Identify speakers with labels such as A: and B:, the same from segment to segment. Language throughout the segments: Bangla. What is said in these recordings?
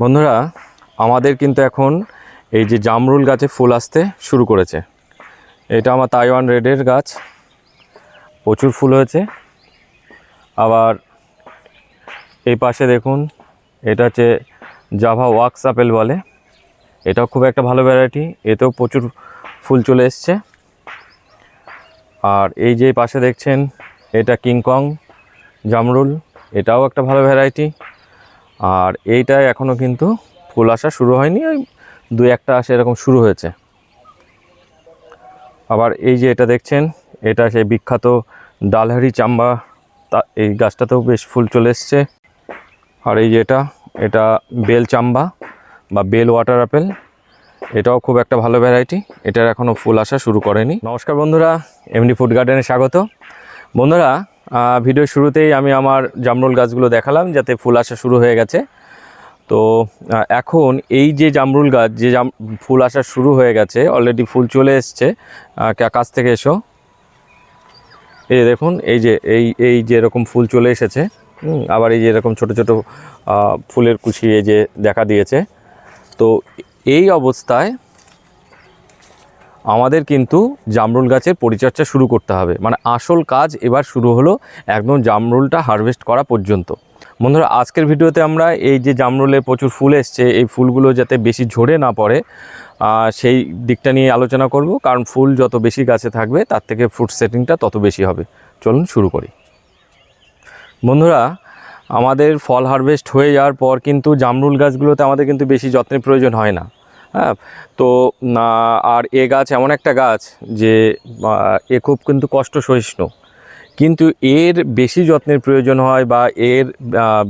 A: বন্ধুরা, আমাদের কিন্তু এখন এই যে জামরুল গাছে ফুল আসতে শুরু করেছে। এটা আমার তাইওয়ান রেডের গাছ। প্রচুর ফুল হয়েছে। আবার এই পাশে দেখুন, এটা হচ্ছে জাভা ওয়াক্স আপেল বলে। এটাও খুব একটা ভালো ভ্যারাইটি এতেও প্রচুর ফুল চলে এসছে। আর এই যে পাশে দেখছেন, এটা কিংকং জামরুল। এটাও একটা ভালো ভ্যারাইটি আর এইটায় এখনও কিন্তু ফুল আসা শুরু হয়নি, ওই দু একটা আসে এরকম শুরু হয়েছে। আবার এই যে এটা দেখছেন, এটা সেই বিখ্যাত ডালহারি চাম্বা, তা এই গাছটাতেও বেশ ফুল চলে এসছে। আর এই যে এটা এটা বেল চাম্বা বা বেল ওয়াটার আপেল, এটাও খুব একটা ভালো ভ্যারাইটি এটার এখনও ফুল আসা শুরু করেনি। নমস্কার বন্ধুরা এমডি ফুড গার্ডেনে স্বাগত। বন্ধুরা আহ, ভিডিওর শুরুতেই আমি আমার জামরুল গাছগুলো দেখালাম যাতে ফুল আসা শুরু হয়ে গেছে। তো এখন এই যে জামরুল গাছ যে জাম ফুল আসা শুরু হয়ে গেছে অলরেডি ফুল চলে এসছে কাছ থেকে এসো। এই দেখুন এই যে এই এই যে এরকম ফুল চলে এসেছে আবার এই যে এরকম ছোট ছোট ফুলের কুচি এই যে দেখা দিয়েছে। তো এই অবস্থায় আমাদের কিন্তু জামরুল গাছের পরিচর্যা শুরু করতে হবে। মানে আসল কাজ এবার শুরু হলো একদম জামরুলটা হারভেস্ট করা পর্যন্ত। বন্ধুরা, আজকের ভিডিওতে আমরা এই যে জামরুলে প্রচুর ফুল এসছে, এই ফুলগুলো যাতে বেশি ঝরে না পড়ে সেই দিকটা নিয়ে আলোচনা করব। কারণ ফুল যত বেশি গাছে থাকবে, তার থেকে ফ্রুট সেটিংটা তত বেশি হবে। চলুন শুরু করি। বন্ধুরা, আমাদের ফল হারভেস্ট হয়ে যাওয়ার পর কিন্তু জামরুল গাছগুলোতে আমাদের কিন্তু বেশি যত্নের প্রয়োজন হয় না। হ্যাঁ তো আর এ গাছ এমন একটা গাছ যে এ খুব কিন্তু কষ্ট সহিষ্ণু কিন্তু এর বেশি যত্নের প্রয়োজন হয় বা এর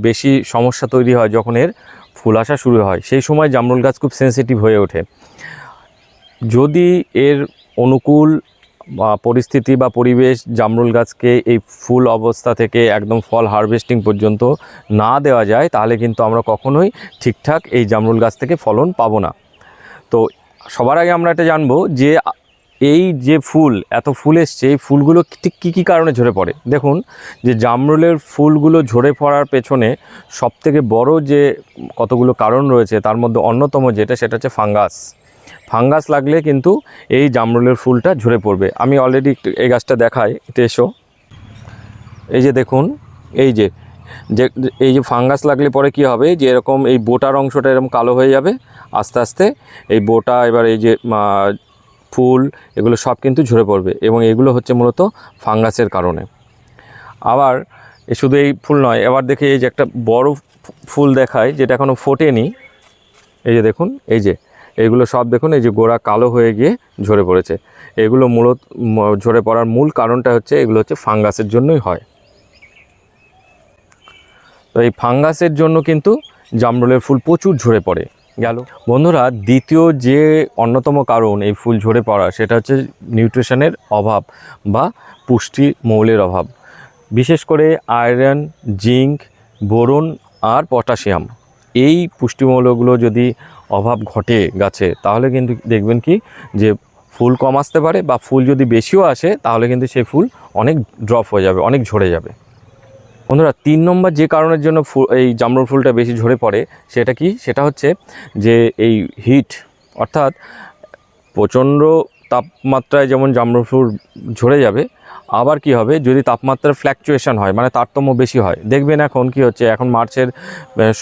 A: বেশি সমস্যা তৈরি হয় যখন এর ফুল আসা শুরু হয়। সেই সময় জামরুল গাছ খুব সেন্সিটিভ হয়ে ওঠে। যদি এর অনুকূল পরিস্থিতি বা পরিবেশ জামরুল গাছকে এই ফুল অবস্থা থেকে একদম ফল হারভেস্টিং পর্যন্ত না দেওয়া যায়, তাহলে কিন্তু আমরা কখনোই ঠিকঠাক এই জামরুল গাছ থেকে ফলন পাবো না। তো সবার আগে আমরা এটা জানব যে এই যে ফুল, এত ফুল এসছে, এই ফুলগুলো ঠিক কী কী কারণে ঝরে পড়ে? দেখুন, যে জামরুলের ফুলগুলো ঝরে পড়ার পেছনে সবথেকে বড় যে কতগুলো কারণ রয়েছে, তার মধ্যে অন্যতম যেটা, সেটা হচ্ছে ফাঙ্গাস। ফাঙ্গাস লাগলে কিন্তু এই জামরুলের ফুলটা ঝরে পড়বে। আমি অলরেডি এই গাছটা দেখাই, একটু এসো। এই যে দেখুন, এই যে যে, এই যে ফাঙ্গাস লাগলে পরে কি হবে? যে এরকম এই বোটার অংশটা এরকম কালো হয়ে যাবে আস্তে আস্তে এই বোটা, এবার এই যে ফুল, এগুলো সব কিন্তু ঝরে পড়বে এবং এগুলো হচ্ছে মূলত ফাঙ্গাসের কারণে। আবার শুধু এই ফুল নয়, এবার দেখে এই যে একটা বড় ফুল দেখায় যেটা এখনও ফোটেনি। এই যে দেখুন, এই যে, এগুলো সব দেখুন, এই যে গোড়া কালো হয়ে গিয়ে ঝরে পড়েছে। এগুলো মূলত ঝরে পড়ার মূল কারণটা হচ্ছে, এগুলো হচ্ছে ফাঙ্গাসের জন্যই হয়। তো এই ফাঙ্গাসের জন্য কিন্তু জামরুলের ফুল প্রচুর ঝরে পড়ে। গেল। বন্ধুরা, দ্বিতীয় যে অন্যতম কারণ এই ফুল ঝরে পড়া, সেটা হচ্ছে নিউট্রিশনের অভাব বা পুষ্টি মৌলের অভাব। বিশেষ করে আয়রন, জিঙ্ক, বোরন আর পটাশিয়াম। এই পুষ্টিমৌলগুলো যদি অভাব ঘটে গাছে, তাহলে কিন্তু দেখবেন কি যে ফুল কম আসতে পারে বা ফুল যদি বেশিও আসে, তাহলে কিন্তু সেই ফুল অনেক ড্রপ হয়ে যাবে, অনেক ঝরে যাবে। বন্ধুরা, তিন নম্বর যে কারণের জন্য এই জামরুল ফুলটা বেশি ঝরে পড়ে, সেটা কি? সেটা হচ্ছে যে এই হিট অর্থাৎ প্রচণ্ড তাপমাত্রায় যেমন জামরুল ফুল ঝরে যাবে, আবার কি হবে? যদি তাপমাত্রার ফ্ল্যাকচুয়েশন হয় মানে তারতম্য বেশি হয়, দেখবেন এখন কি হচ্ছে? এখন মার্চের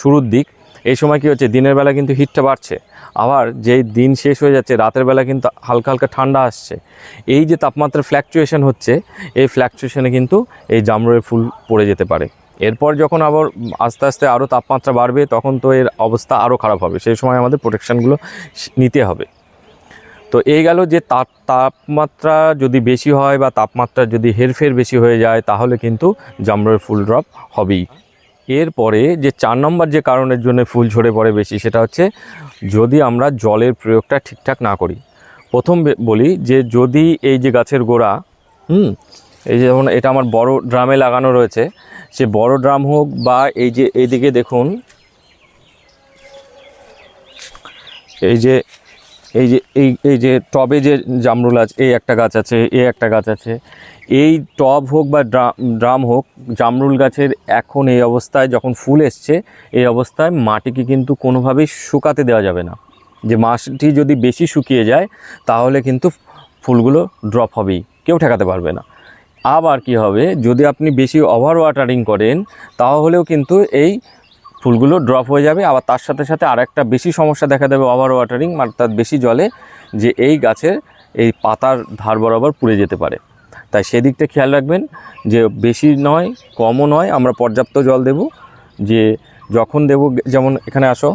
A: শুরুর দিক, এই সময় কি হচ্ছে? দিনের বেলা কিন্তু হিটটা বাড়ছে। আবার যেই দিন শেষ হয়ে যাচ্ছে, রাতের বেলা কিন্তু হালকা হালকা ঠান্ডা আসছে। এই যে তাপমাত্রার ফ্ল্যাকচুয়েশন হচ্ছে, এই ফ্ল্যাকচুয়েশনে কিন্তু এই জামরুলের ফুল পড়ে যেতে পারে। এরপর যখন আবার আস্তে আস্তে আরও তাপমাত্রা বাড়বে, তখন তো এর অবস্থা আরও খারাপ হবে। সেই সময় আমাদের প্রোটেকশানগুলো নিতে হবে। তো এই গেল যে তাপ, তাপমাত্রা যদি বেশি হয় বা তাপমাত্রা যদি হেরফের বেশি হয়ে যায়, তাহলে কিন্তু জামরুলের ফুল ড্রপ হবেই। এরপরে যে চার নম্বর যে কারণের জন্য ফুল ঝরে পড়ে বেশি, সেটা হচ্ছে যদি আমরা জলের প্রয়োগটা ঠিকঠাক না করি। প্রথম বলি যে যদি এই যে গাছের গোড়া, হুম, এই যেমন এটা আমার বড় ড্রামে লাগানো রয়েছে, সে বড় ড্রাম হোক বা এই যে এইদিকে দেখুন, এই যে এই যে, এই এই যে টবে যে জামরুল আছে, এই একটা গাছ আছে এই একটা গাছ আছে, এই টব হোক বা ড্রাম হোক, জামরুল গাছের এখন এই অবস্থায় যখন ফুল এসছে, এই অবস্থায় মাটিকে কিন্তু কোনোভাবেই শুকাতে দেওয়া যাবে না। যে মাটি যদি বেশি শুকিয়ে যায়, তাহলে কিন্তু ফুলগুলো ড্রপ হবেই, কেউ ঠেকাতে পারবে না। আবার কি হবে, যদি আপনি বেশি ওভার ওয়াটারিং করেন, তাহলেও কিন্তু এই ফুলগুলো ড্রপ হয়ে যাবে। আবার তার সাথে সাথে আর একটা বেশি সমস্যা দেখা দেবে ওভার ওয়াটারিং তার বেশি জলে যে এই গাছের এই পাতার ধার বরাবর পুড়ে যেতে পারে। তাই সেদিকটা খেয়াল রাখবেন যে বেশি নয়, কমও নয়, আমরা পর্যাপ্ত জল দেব। যে যখন দেব, যেমন এখানে আসো।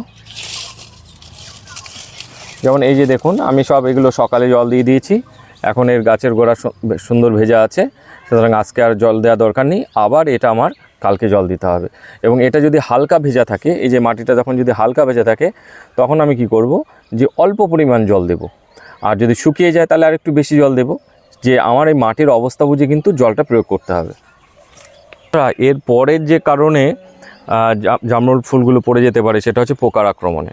A: যেমন এই যে দেখুন, আমি সব এগুলো সকালে জল দিয়ে দিয়েছি। এখন এর গাছের গোড়া সুন্দর ভেজা আছে। সুতরাং আজকে আর জল দেওয়া দরকার নেই। আবার এটা আমার কালকে জল দিতে হবে। এবং এটা যদি হালকা ভেজা থাকে, এই যে মাটিটা যখন যদি হালকা ভেজা থাকে, তখন আমি কি করব? যে অল্প পরিমাণ জল দেব। আর যদি শুকিয়ে যায়, তাহলে আর একটু বেশি জল দেব। যে আমার এই মাটির অবস্থা বুঝে কিন্তু জলটা প্রয়োগ করতে হবে। এর পরের যে কারণে জামরুল ফুলগুলো পড়ে যেতে পারে, সেটা হচ্ছে পোকার আক্রমণে।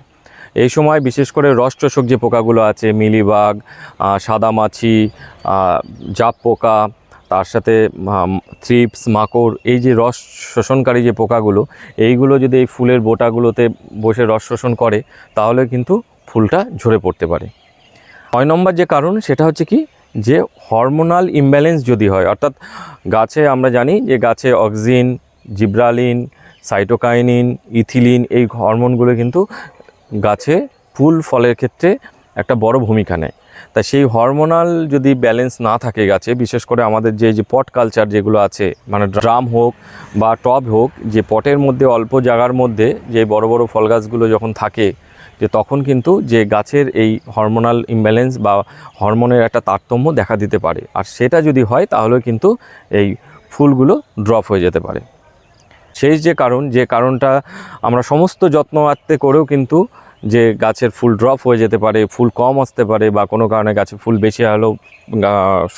A: এই সময় বিশেষ করে রসচোষক যে পোকাগুলো আছে, মিলিবাগ সাদামাছি জাপ পোকা তার সাথে থ্রিপস মাকড়, এই যে রস শোষণকারী যে পোকাগুলো, এইগুলো যদি এই ফুলের বোটাগুলোতে বসে রস শোষণ করে, তাহলে কিন্তু ফুলটা ঝরে পড়তে পারে। ছয় নম্বর যে কারণ, সেটা হচ্ছে কি, যে হরমোনাল ইমব্যালেন্স যদি হয়, অর্থাৎ গাছে আমরা জানি যে গাছে অক্সিন জিব্রালিন সাইটোকাইনিন ইথিলিন এই হরমোনগুলো কিন্তু গাছে ফুল ফলের ক্ষেত্রে একটা বড় ভূমিকা নেয়। তা সেই হরমোনাল যদি ব্যালেন্স না থাকে গাছে, বিশেষ করে আমাদের যে যে পট কালচার যেগুলো আছে মানে ড্রাম হোক বা টব হোক, যে পটের মধ্যে, অল্প জায়গার মধ্যে যে বড় বড় ফল গাছগুলো যখন থাকে, যে তখন কিন্তু যে গাছের এই হরমোনাল ইমব্যালেন্স বা হরমোনের একটা তারতম্য দেখা দিতে পারে। আর সেটা যদি হয় তাহলে কিন্তু এই ফুলগুলো ড্রপ হয়ে যেতে পারে। শেষ যে কারণ, যে কারণটা আমরা সমস্ত যত্ন আত্তে করেও কিন্তু যে গাছের ফুল ড্রপ হয়ে যেতে পারে, ফুল কম আসতে পারে বা কোনো কারণে গাছে ফুল বেশি হলেও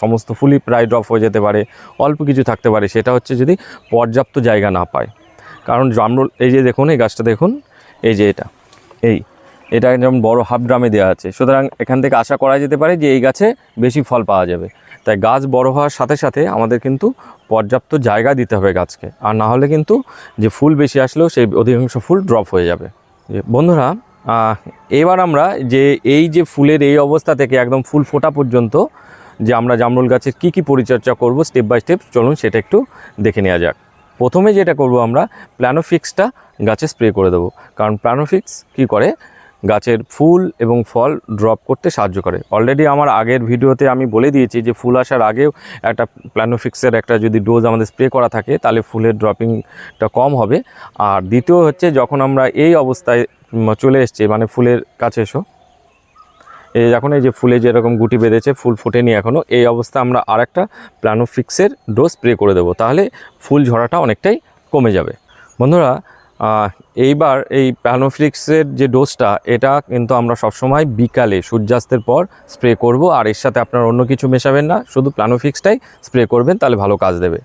A: সমস্ত ফুলই প্রায় ড্রপ হয়ে যেতে পারে, অল্প কিছু থাকতে পারে। সেটা হচ্ছে যদি পর্যাপ্ত জায়গা না পায়। কারণ জামরুল এই যে দেখুন, এই গাছটা দেখুন, এই যে এটা, এই, এটা যেমন বড় হাফ ড্রামে দেওয়া আছে। সুতরাং এখান থেকে আশা করা যেতে পারে যে এই গাছে বেশি ফল পাওয়া যাবে। তাই গাছ বড় হওয়ার সাথে সাথে আমাদের কিন্তু পর্যাপ্ত জায়গা দিতে হবে গাছকে। আর না হলে কিন্তু যে ফুল বেশি আসলেও সেই অধিকাংশ ফুল ড্রপ হয়ে যাবে। বন্ধুরা এবার আমরা যে এই যে ফুলের এই অবস্থা থেকে একদম ফুল ফোটা পর্যন্ত যে আমরা জামরুল গাছের কি কি পরিচর্যা করব স্টেপ বাই স্টেপ চলুন সেটা একটু দেখে নেওয়া যাক। প্রথমে যেটা করব আমরা প্ল্যানোফিক্সটা গাছে স্প্রে করে দেবো। কারণ প্ল্যানোফিক্স কি করে? গাছের ফুল এবং ফল ড্রপ করতে সাহায্য করে। অলরেডি আমার আগের ভিডিওতে আমি বলে দিয়েছি যে ফুল আসার আগেও একটা প্ল্যানোফিক্সের একটা যদি ডোজ আমাদের স্প্রে করা থাকে, তাহলে ফুলের ড্রপিংটা কম হবে। আর দ্বিতীয় হচ্ছে যখন আমরা এই অবস্থায় চলে এসছে মানে ফুলের কাছে এসো। এই এখন এই যে ফুলে যেরকম গুটি বেঁধেছে, ফুল ফোটেনি এখনও এই অবস্থা আমরা আরেকটা প্ল্যানোফিক্সের ডোজ স্প্রে করে দেবো। তাহলে ফুল ঝরাটা অনেকটাই কমে যাবে। বন্ধুরা এইবার এই প্ল্যানোফিক্সের যে ডোজটা, এটা কিন্তু আমরা সবসময় বিকালে সূর্যাস্তের পর স্প্রে করব, আর এর সাথে আপনার অন্য কিছু মেশাবেন না, শুধু প্ল্যানোফিক্সটাই স্প্রে করবেন, তাহলে ভালো কাজ দেবে।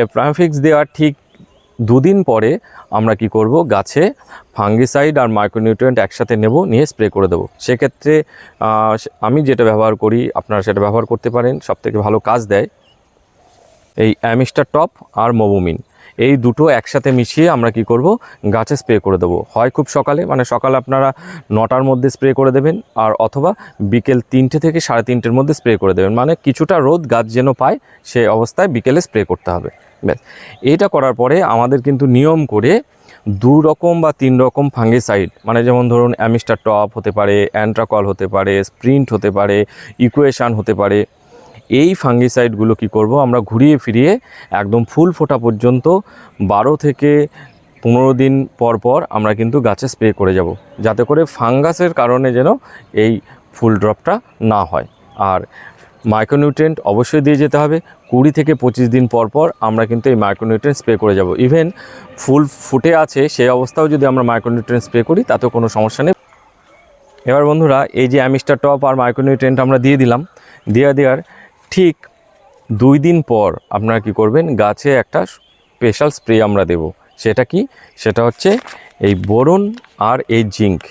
A: এ প্ল্যানোফিক্স দেওয়ার ঠিক দুদিন পরে আমরা কি করব, গাছে ফাঙ্গিসাইড আর মাইক্রোনিউট্রিয়েন্ট একসাথে নেব, নিয়ে স্প্রে করে দেবো। সেক্ষেত্রে আমি যেটা ব্যবহার করি, আপনারা সেটা ব্যবহার করতে পারেন, সবথেকে ভালো কাজ দেয় এই অ্যামিস্টার টপ আর মোবোমিন। এই দুটো একসাথে মিশিয়ে আমরা কি করব? গাছে স্প্রে করে দেবো। হয় খুব সকালে মানে সকালে আপনারা নটার মধ্যে স্প্রে করে দেবেন, আর অথবা বিকেল তিনটে থেকে সাড়ে তিনটের মধ্যে স্প্রে করে দেবেন। মানে কিছুটা রোদ গাছ যেন পায়, সে অবস্থায় বিকেলে স্প্রে করতে হবে। ব্যাস। এইটা করার পরে আমাদের কিন্তু নিয়ম করে দু রকম বা তিন রকম ফাঙ্গিসাইড মানে যেমন ধরুন অ্যামিস্টার টপ হতে পারে, অ্যান্ট্রাকল হতে পারে, স্প্রিন্ট হতে পারে, ইকুয়েশান হতে পারে এই ফাঙ্গিসাইডগুলো কি করব? আমরা ঘুরিয়ে ফিরিয়ে একদম ফুল ফোটা পর্যন্ত বারো থেকে পনেরো দিন পর পর আমরা কিন্তু গাছে স্প্রে করে যাব। যাতে করে ফাঙ্গাসের কারণে যেন এই ফুল ড্রপটা না হয়। আর মাইক্রোনিউট্রেন্ট অবশ্যই দিয়ে যেতে হবে। কুড়ি থেকে পঁচিশ দিন পর পর আমরা কিন্তু এই মাইক্রোনিউট্রেন্ট স্প্রে করে যাব। ইভেন ফুল ফুটে আছে, সেই অবস্থাও যদি আমরা মাইক্রোনিউট্রেন্ট স্প্রে করি, তাতেও কোনো সমস্যা নেই। এবার বন্ধুরা, এই যে অ্যামিস্টার টপ আর মাইক্রোনিউট্রেন্ট আমরা দিয়ে দিলাম। দেওয়া দেওয়ার ঠিক দুই দিন পর আপনারা কি করবেন? গাছে একটা স্পেশাল স্প্রে আমরা দেব। সেটা কি? সেটা হচ্ছে এই বোরন আর এই জিঙ্ক।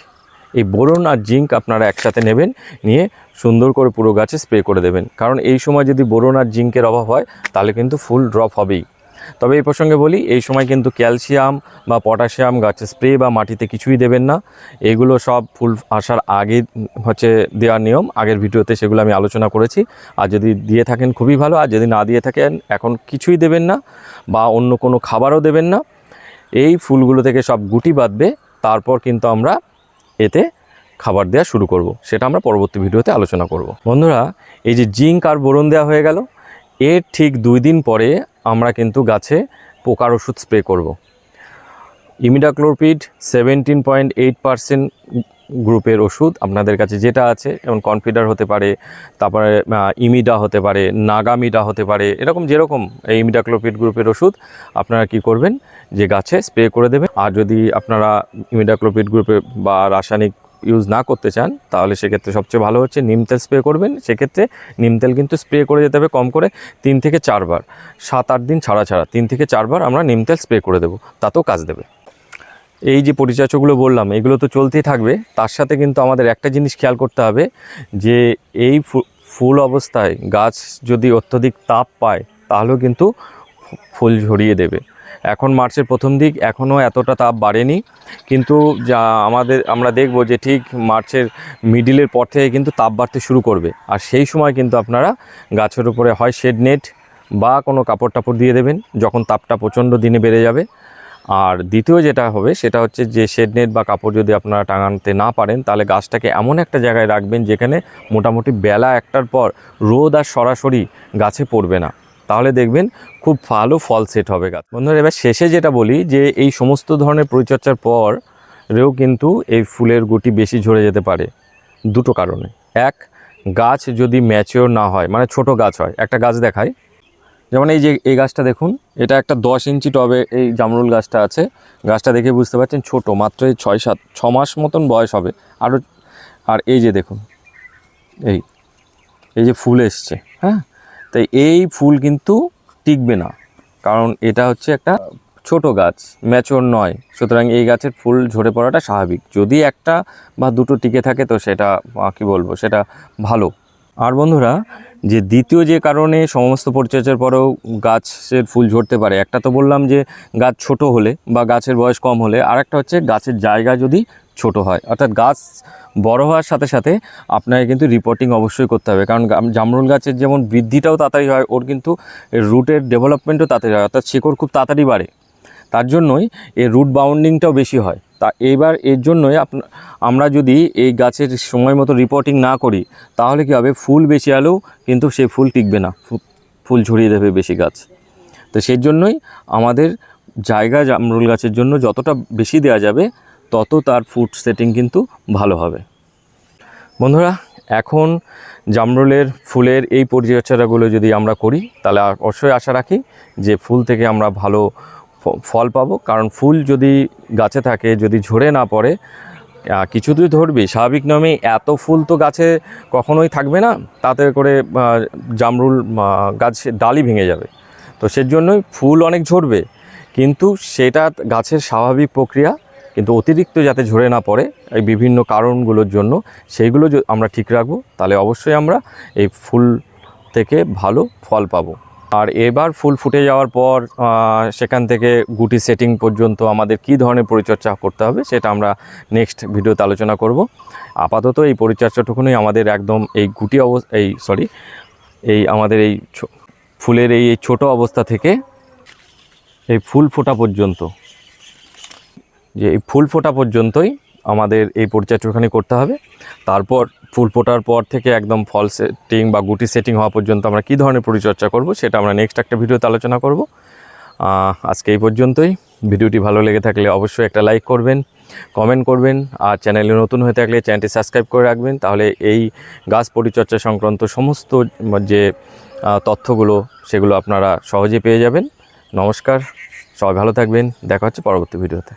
A: এই বোরন আর জিঙ্ক আপনারা একসাথে নেবেন, নিয়ে সুন্দর করে পুরো গাছে স্প্রে করে দেবেন। কারণ এই সময় যদি বোরন আর জিঙ্কের অভাব হয়, তাহলে কিন্তু ফুল ড্রপ হবেই। তবে এই প্রসঙ্গে বলি, এই সময় কিন্তু ক্যালসিয়াম বা পটাশিয়াম গাছে স্প্রে বা মাটিতে কিছুই দেবেন না। এগুলো সব ফুল আসার আগে হচ্ছে দেওয়ার নিয়ম। আগের ভিডিওতে সেগুলো আমি আলোচনা করেছি। আর যদি দিয়ে থাকেন খুবই ভালো, আর যদি না দিয়ে থাকেন এখন কিছুই দেবেন না বা অন্য কোনো খাবারও দেবেন না। এই ফুলগুলো থেকে সব গুটি বাঁধবে, তারপর কিন্তু আমরা এতে খাবার দেওয়া শুরু করব। সেটা আমরা পরবর্তী ভিডিওতে আলোচনা করব। বন্ধুরা, এই যে জিঙ্ক আর বোরন দেওয়া হয়ে গেল। এর ঠিক দুই দিন পরে আমরা কিন্তু গাছে পোকার ওষুধ স্প্রে করব। Imidacloprid seventeen point eight percent গ্রুপের ওষুধ আপনাদের কাছে যেটা আছে, যেমন কনফিডার হতে পারে, তারপরে ইমিডা হতে পারে, নাগামিডা হতে পারে, এরকম যেরকম এই ইমিডাক্লোপিড গ্রুপের ওষুধ, আপনারা কি করবেন যে গাছে স্প্রে করে দেবেন আর যদি আপনারা ইমিডাক্লোপিড গ্রুপে বা রাসায়নিক ইউজ না করতে চান, তাহলে সেক্ষেত্রে সবচেয়ে ভালো হচ্ছে নিম তেল স্প্রে করবেন। সেক্ষেত্রে নিম তেল কিন্তু স্প্রে করে যেতে হবে কম করে তিন থেকে চারবার। সাত, আট দিন ছাড়া ছাড়া তিন থেকে চারবার আমরা নিম তেল স্প্রে করে দেবো, তাতেও কাজ দেবে। এই যে পরিচর্যাগুলো বললাম, এগুলো তো চলতেই থাকবে। তার সাথে কিন্তু আমাদের একটা জিনিস খেয়াল করতে হবে, যে এই ফুল অবস্থায় গাছ যদি অত্যধিক তাপ পায়, তাহলেও কিন্তু ফুল ঝরিয়ে দেবে। এখন মার্চের প্রথম দিক এখনও এতটা তাপ বাড়েনি। কিন্তু যা আমাদের, আমরা দেখব যে ঠিক মার্চের মিডিলের পর থেকে কিন্তু তাপ বাড়তে শুরু করবে। আর সেই সময় কিন্তু আপনারা গাছের উপরে হয় শেড নেট বা কোনো কাপড় টাপড় দিয়ে দেবেন, যখন তাপটা প্রচণ্ড দিনে বেড়ে যাবে। আর দ্বিতীয় যেটা হবে, সেটা হচ্ছে যে শেড নেট বা কাপড় যদি আপনারা টাঙাতে না পারেন, তাহলে গাছটাকে এমন একটা জায়গায় রাখবেন যেখানে মোটামুটি বেলা একটার পর রোদ আর সরাসরি গাছে পড়বে না। তাহলে দেখবেন খুব ভালো ফল সেট হবে গাছ। বন্ধুরা, এবার শেষে যেটা বলি যে এই সমস্ত ধরনের পরিচর্যার পর রেও কিন্তু এই ফুলের গুটি বেশি ঝরে যেতে পারে দুটো কারণে। এক, গাছ যদি ম্যাচিওর না হয় মানে ছোট গাছ হয়, একটা গাছ দেখায় যেমন এই যে এই গাছটা দেখুন, এটা একটা দশ ইঞ্চি টবে এই জামরুল গাছটা আছে। গাছটা দেখে বুঝতে পারছেন ছোট, মাত্র এই ছয় সাত, ছ মাস মতন বয়স হবে। আরও, আর এই যে দেখুন, এই এই যে ফুল এসছে হ্যাঁ? তাই এই ফুল কিন্তু টিকবে না। কারণ এটা হচ্ছে একটা ছোট গাছ ম্যাচোর নয়। সুতরাং এই গাছের ফুল ঝরে পড়াটা স্বাভাবিক। যদি একটা বা দুটো টিকে থাকে তো সেটা কি বলব, সেটা ভালো। আর বন্ধুরা, যে দ্বিতীয় যে কারণে সমস্ত পরিচর্যার পরেও গাছের ফুল ঝরতে পারে, একটা তো বললাম যে গাছ ছোট হলে বা গাছের বয়স কম হলে আর একটা হচ্ছে গাছের জায়গা যদি ছোট হয়। অর্থাৎ গাছ বড় হওয়ার সাথে সাথে আপনাকে কিন্তু রিপোর্টিং অবশ্যই করতে হবে। কারণ জামরুল গাছের যেমন বৃদ্ধিটাও তাড়াতাড়ি হয়, ওর কিন্তু রুটের ডেভেলপমেন্টও তাড়াতাড়ি হয়। অর্থাৎ শিকড় খুব তাড়াতাড়ি বাড়ে। তার জন্যই এর রুট বাউন্ডিংটাও বেশি হয়। তা এবার এর জন্যই আমরা যদি এই গাছের সময় মতো রিপোর্টিং না করি, তাহলে কী হবে? ফুল বেশি আলেও কিন্তু সেই ফুল টিকবে না। ফুল ঝরিয়ে দেবে বেশি গাছ। তো সেই জন্যই আমাদের জায়গা জামরুল গাছের জন্য যতটা বেশি দেওয়া যাবে তত তার ফুড সেটিং কিন্তু ভালো হবে। বন্ধুরা এখন জামরুলের ফুলের এই পরিচর্যাগুলো যদি আমরা করি তাহলে অবশ্যই আশা রাখি যে ফুল থেকে আমরা ভালো ফল পাবো। কারণ ফুল যদি গাছে থাকে যদি ঝরে না পড়ে কিছু তুই ধরবি। স্বাভাবিক নিয়মে এত ফুল তো গাছে কখনোই থাকবে না তাতে করে জামরুল আহ, গাছের ডালই ভেঙে যাবে। তো সেজন্যই ফুল অনেক ঝরবে। কিন্তু সেটা গাছের স্বাভাবিক প্রক্রিয়া কিন্তু অতিরিক্ত যাতে ঝরে না পড়ে এই বিভিন্ন কারণগুলোর জন্য সেইগুলো আমরা ঠিক রাখব। তাহলে অবশ্যই আমরা এই ফুল থেকে ভালো ফল পাবো। আর এবার ফুল ফুটে যাওয়ার পর সেখান থেকে গুটি সেটিং পর্যন্ত আমাদের কি ধরনের পরিচর্যা করতে হবে সেটা আমরা নেক্সট ভিডিওতে আলোচনা করব। আপাতত এই পরিচর্যাটুকুনি আমাদের একদম এই গুটি অবস্থা এই সরি এই আমাদের এই ফুলের এই ছোট অবস্থা থেকে এই ফুল ফোটা পর্যন্ত যে এই ফুল ফোটা পর্যন্তই আমাদের এই পরিচর্যাখানি করতে হবে। তারপর ফুল ফোটার পর থেকে একদম ফল সেটিং বা গুটি সেটিং হওয়া পর্যন্ত আমরা কী ধরনের পরিচর্যা করব সেটা আমরা নেক্সট একটা ভিডিওতে আলোচনা করব। আজকে এই পর্যন্তই। ভিডিওটি ভালো লেগে থাকলে অবশ্যই একটা লাইক করবেন কমেন্ট করবেন, আর চ্যানেলে নতুন হয়ে থাকলে চ্যানেলটি সাবস্ক্রাইব করে রাখবেন। তাহলে এই গাছ পরিচর্যা সংক্রান্ত সমস্ত যে তথ্যগুলো, সেগুলো আপনারা সহজে পেয়ে যাবেন। নমস্কার, সবাই ভালো থাকবেন। দেখা হচ্ছে পরবর্তী ভিডিওতে।